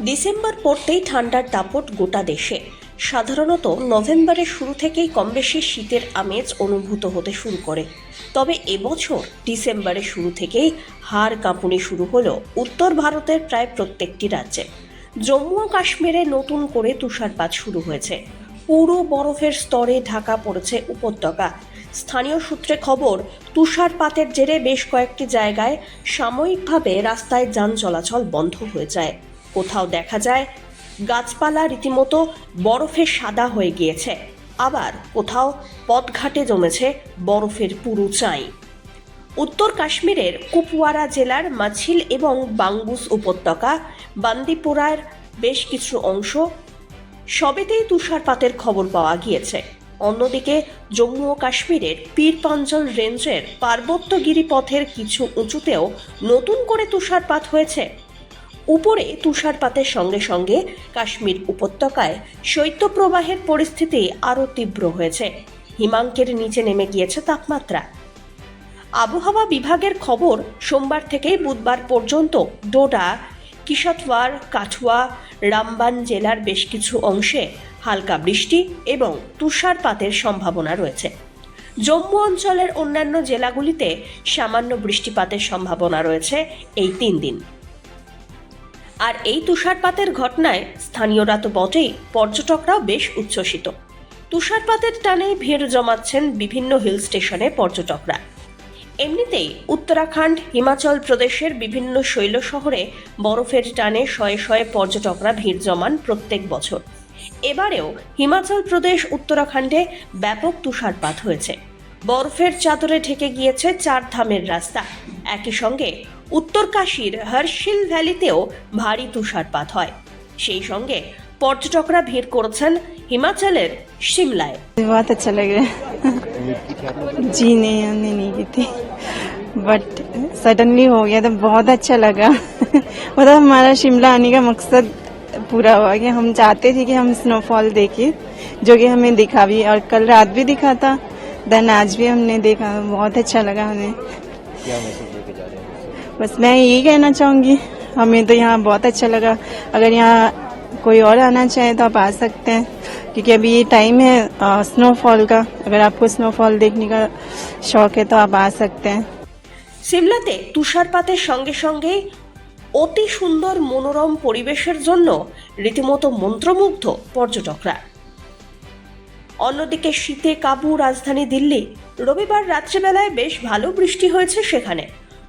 December পড়তেই ঠান্ডার দাপট গোটা দেশে। সাধারণত নভেম্বরের শুরু থেকেই কম বেশি শীতের আমেজ অনুভূত হতে শুরু করে। তবে এবছর ডিসেম্বরের শুরু থেকেই হাড় কাঁপুনি শুরু হলো উত্তর ভারতের প্রায় প্রত্যেকটি রাজ্যে। জম্মু ও কাশ্মীরে নতুন করে তুষারপাত শুরু হয়েছে। পুরো বরফের স্তরে ঢাকা পড়েছে উপত্যকা। স্থানীয় সূত্রে খবর, তুষারপাতের জেরে বেশ কয়েকটি জায়গায় সাময়িকভাবে রাস্তায় যান চলাচল বন্ধ হয়ে যায়। কোথাও দেখা যায়, গাছপালা রীতিমতো বরফে সাদা হয়ে গিয়েছে। আবার কোথাও পথঘাটে জমেছে বরফের পুরু চাই। উত্তর কাশ্মীরের কুপওয়ারা জেলার মাছিল এবং বাংবুস উপত্যকা, বান্দিপুরার বেশ কিছু অংশ সবেতেই তুষারপাতের খবর পাওয়া গিয়েছে। অন্যদিকে জম্মু ও কাশ্মীরের পীরপাঞ্জল রেঞ্জের পার্বত্য গিরিপথের কিছু উঁচুতেও নতুন করে তুষারপাত হয়েছে। উপরে তুষারপাতের সঙ্গে সঙ্গে কাশ্মীর উপত্যকায় শৈত্যপ্রবাহের পরিস্থিতি আরও তীব্র হয়েছে। হিমাঙ্কের নিচে নেমে গিয়েছে তাপমাত্রা। আবহাওয়া বিভাগের খবর, সোমবার থেকে বুধবার পর্যন্ত ডোডা, কিশতওয়ার, কাঠুয়া, রামবান জেলার বেশ কিছু অংশে হালকা বৃষ্টি এবং তুষারপাতের সম্ভাবনা রয়েছে। জম্মু অঞ্চলের অন্যান্য জেলাগুলিতে সামান্য বৃষ্টিপাতের সম্ভাবনা রয়েছে এই তিন দিন। আর এই তুষারপাতের ঘটনায় স্থানীয়রা তো বটেই পর্যটকরাও বেশ উচ্ছ্বসিত। তুষারপাতের টানেই ভিড় জমাচ্ছেন বিভিন্ন হিল স্টেশনে পর্যটকরা। এমনিতেই উত্তরাখণ্ড, হিমাচল প্রদেশের বিভিন্ন শৈল শহরে বরফের টানে শয়ে শয়ে পর্যটকরা ভিড় জমান প্রত্যেক বছর। এবারেও হিমাচল প্রদেশ, উত্তরাখণ্ডে ব্যাপক তুষারপাত হয়েছে। বরফের চাদরে ঢেকে গিয়েছে চার ধামের রাস্তা। একই সঙ্গে উত্তরকাশীর হর্ষিল ভ্যালিতেও ভারী তুষারপাত হয় সেই সঙ্গে পর্যটকরা ভিড় করেছেন হিমাচলের সিমলায় बहुत अच्छा लग रहा है जी नहीं हमने नहीं की थी बट सडनली हो गया तो बहुत अच्छा लगा मतलब हमारा शिमला आने का मकसद पूरा हुआ कि हम चाहते थे कि हम स्नोफॉल देखें जो कि हमें दिखा भी और कल रात भी दिखा था देन आज भी हमने देखा बहुत अच्छा लगा हमें बस मैं यही कहना चाहूँगी हमें तो यहाँ बहुत अच्छा लगा अगर यहाँ कोई और आना चाहे तो आप आ सकते हैं क्योंकि अभी ये टाइम है स्नोफॉल का अगर आपको स्नोफॉल देखने का शौक है तो आप आ सकते हैं সিমলাতে তুষারপাতের সঙ্গে সঙ্গে অতি সুন্দর মনোরম পরিবেশের জন্য রীতিমতো মন্ত্রমুগ্ধ পর্যটকরা অন্যদিকে শীতে কাবু রাজধানী দিল্লি রবিবার রাত্রিবেলায় বেশ ভালো বৃষ্টি হয়েছে সেখানে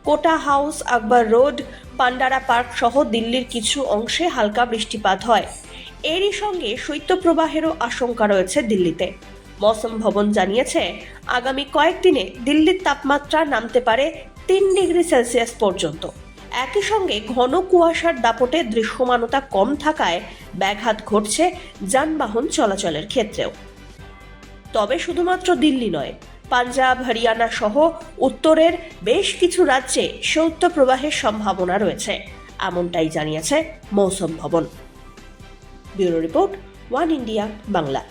Kota house, Akbar road, Pandara park সহ দিল্লির কিছু অংশে হালকা বৃষ্টিপাত হয়। এরই সঙ্গে শৈত্যপ্রবাহেরও আশঙ্কা রয়েছে দিল্লিতে। মৌসুম ভবন জানিয়েছে, আগামী কয়েকদিনে দিল্লির তাপমাত্রা নামতে পারে তিন ডিগ্রি সেলসিয়াস পর্যন্ত। একই সঙ্গে ঘন কুয়াশার দাপটে দৃশ্যমানতা কম থাকায় ব্যাঘাত ঘটছে যানবাহন চলাচলের ক্ষেত্রেও। তবে শুধুমাত্র দিল্লি নয় পাঞ্জাব, হরিয়ানা সহ উত্তরের বেশ কিছু রাজ্যে শৈত্যপ্রবাহের সম্ভাবনা রয়েছে। এমনটাই জানিয়েছে Mausam Bhavan. Bureau report, One India, Bangla.